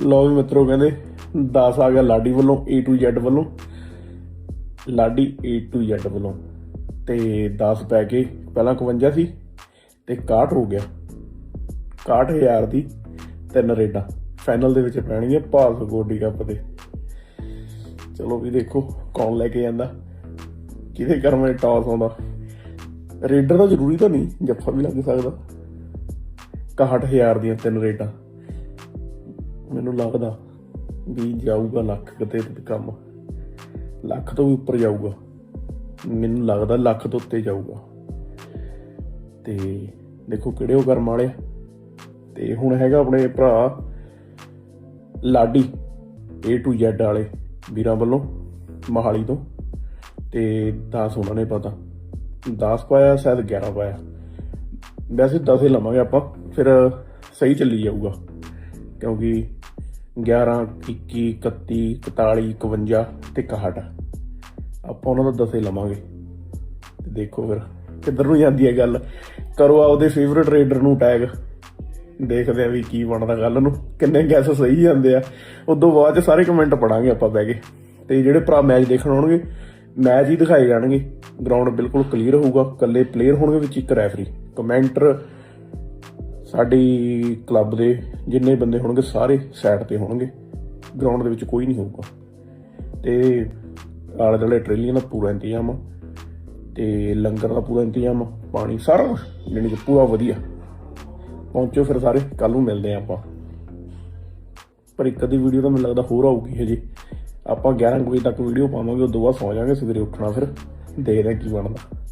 ਲਓ ਵੀ ਮਿੱਤਰੋ ਕਹਿੰਦੇ 10 ਆ ਗਿਆ ਲਾਡੀ ਵੱਲੋਂ, A to Z ਵੱਲੋਂ। ਲਾਡੀ A to Z ਵੱਲੋਂ। ਤੇ 10 ਪੈ ਕੇ ਪਹਿਲਾਂ 51 ਸੀ ਤੇ 61 ਹੋ ਗਿਆ। 61000 ਦੀ ਤਿੰਨ ਰੇਡਾਂ। ਫਾਈਨਲ ਦੇ ਵਿੱਚ ਪੈਣਗੀਆਂ ਭਾਰਤ ਗੋਡੀ ਕੱਪ ਦੇ। ਚਲੋ ਵੀ ਦੇਖੋ ਕੌਣ ਲੈ ਕੇ ਜਾਂਦਾ, ਕਿਹਦੇ ਕਰਮ ਵਿੱਚ ਟਾਸ ਆਉਂਦਾ। ਰੇਡਰ ਤਾਂ ਜ਼ਰੂਰੀ ਤਾਂ ਨਹੀਂ, ਜੱਫਾ ਵੀ ਲੱਗ ਸਕਦਾ। 61000 ਦੀਆਂ ਤਿੰਨ ਰੇਡਾਂ। ਮੈਨੂੰ ਲੱਗਦਾ ਵੀ ਜਾਊਗਾ ਲੱਖ ਕਿਤੇ ਤੇ ਕੰਮ। ਲੱਖ ਤੋਂ ਵੀ ਉੱਪਰ ਜਾਊਗਾ। ਮੈਨੂੰ ਲੱਗਦਾ ਲੱਖ ਤੋਂ ਉੱਤੇ ਜਾਊਗਾ। ਤੇ ਦੇਖੋ ਕਿਹੜੇ ਉਹ ਕਰਮ ਵਾਲੇ ਆ। ਤੇ ਹੁਣ ਹੈਗਾ ਆਪਣੇ ਭਰਾ ਲਾਡੀ, A to Z ਵਾਲੇ ਵੀਰਾਂ ਵੱਲੋਂ ਮਹਾਲੀ ਤੋਂ। ਤੇ 10 ਉਹਨਾਂ ਨੇ ਪਤਾ। 10 ਪਾਇਆ, ਸ਼ਾਇਦ 11 ਪਾਇਆ। ਵੈਸੇ 10 ਹੀ ਲਵਾਂਗੇ ਆਪਾਂ, ਫਿਰ ਸਹੀ ਚੱਲੀ ਜਾਊਗਾ। ਕਿਉਂਕਿ 11 21 31 41 51 ਤੇ 61 ਆਪਾਂ ਉਹਨਾਂ ਦਾ 10 ਲਵਾਂਗੇ। ਤੇ ਦੇਖੋ ਫਿਰ ਕਿੱਧਰ ਨੂੰ ਜਾਂਦੀ ਹੈ ਗੱਲ। ਕਰੋ ਆਪਦੇ ਫੇਵਰਿਟ ਰੇਡਰ ਨੂੰ ਟੈਗ ਦੇਖਦੇ ਆ ਵੀ ਕੀ ਬਣਦਾ ਗੱਲ ਨੂੰ। ਕਿੰਨੇ ਗੈਸ ਸਹੀ ਜਾਂਦੇ ਆ। ਉਦੋਂ ਬਾਅਦ ਚ ਸਾਰੇ ਕਮੈਂਟ ਪੜਾਂਗੇ ਆਪਾਂ ਬਹਿ ਕੇ। ਤੇ ਜਿਹੜੇ ਭਰਾ ਮੈਚ ਦੇਖਣ ਆਉਣਗੇ ਮੈਚ ਹੀ ਦਿਖਾਏ ਜਾਣਗੇ। ਗਰਾਊਂਡ ਬਿਲਕੁਲ ਕਲੀਅਰ ਹੋਊਗਾ। ਇਕੱਲੇ ਪਲੇਅਰ ਹੋਣਗੇ ਵਿੱਚ ਇੱਕ ਰੈਫਰੀ ਕਮੈਂਟਰ ਸਾਡੀ ਕਲੱਬ ਦੇ ਜਿੰਨੇ ਬੰਦੇ ਹੋਣਗੇ ਸਾਰੇ ਸਾਈਡ ਤੇ ਹੋਣਗੇ। ਗਰਾਊਂਡ ਦੇ ਵਿੱਚ ਕੋਈ ਨਹੀਂ ਹੋਊਗਾ। ਤੇ ਆਲੇ ਦੁਆਲੇ ਟ੍ਰੇਲੀਆਂ ਦਾ ਪੂਰਾ ਇੰਤਜ਼ਾਮ ਆ। ਤੇ ਲੰਗਰ ਦਾ ਪੂਰਾ ਇੰਤਜ਼ਾਮ ਪਾਣੀ ਸਾਰਾ ਕੁਛ, ਜਾਣੀ ਕਿ ਪੂਰਾ ਵਧੀਆ। ਪਹੁੰਚੋ ਫਿਰ ਸਾਰੇ ਕੱਲ ਨੂੰ ਮਿਲਦੇ ਆ ਆਪਾਂ। ਪਰ ਇੱਕ ਅੱਧੀ ਵੀਡੀਓ ਤਾਂ ਮੈਨੂੰ ਲੱਗਦਾ ਹੋਰ ਆਊਗੀ ਹਜੇ। ਆਪਾਂ 11 ਕੁ ਵਜੇ ਤੱਕ ਵੀਡੀਓ ਪਾਵਾਂਗੇ ਉਦੋਂ ਬਾਅਦ ਸੌ ਜਾਾਂਗੇ ਸਵੇਰੇ ਉੱਠਣਾ ਫਿਰ। ਦੇਖਦੇ ਆ ਕੀ ਬਣਦਾ।